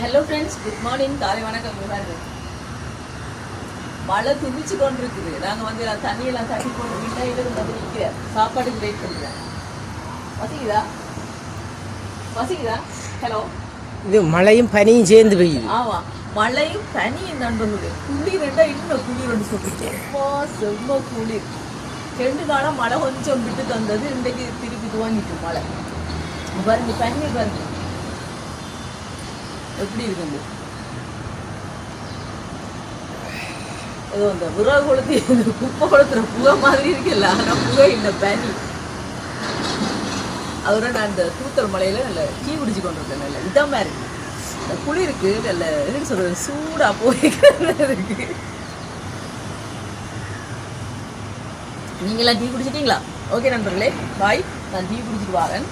Hello friends good morning காலை வணக்கம் விவாரு மழை துணிச்சு கொண்டு இருக்குது நாங்கள் வந்து எல்லாம் தண்ணியெல்லாம் தட்டி போட்டு வீட்டில் வந்து நிற்கிறேன் சாப்பாடுக்கு வெயிட் பண்ணுறேன் பசிக்குதா பசிக்குதா ஹலோ இது மழையும் பனியும் சேர்ந்து பெய்யுது. ஆமாம் மழையும் பனியும் நண்பர்களே குளிர் ரெண்டா இன்னும் குளிர் ஒன்று சொல்லிட்டு செம்ம குளிர். ரெண்டு காலம் மழை கொஞ்சம் விட்டு தந்தது இன்றைக்கு திருப்பி துவங்கிட்டு மழை. பாருங்க பனி பாருங்க. எப்படி இருக்குது ஏதோ அந்த விறகு கொளுத்தி இந்த குப்பை கொளுத்துற புகை மாதிரி இருக்குல்ல ஆனால் புகை இந்த பனி. அதோட நான் இந்த தூத்தல் மலையில நல்ல டீ குடிச்சு கொண்டு இருக்கேன் நல்ல இதமா இருக்கு இந்த குளிருக்கு நல்ல என்னன்னு சொல்றது சூடா போய்க்கிறது நீங்களாம் டீ குடிச்சிட்டீங்களா? ஓகே நண்பர்களே பாய் நான் டீ குடிச்சிட்டு வரேன்.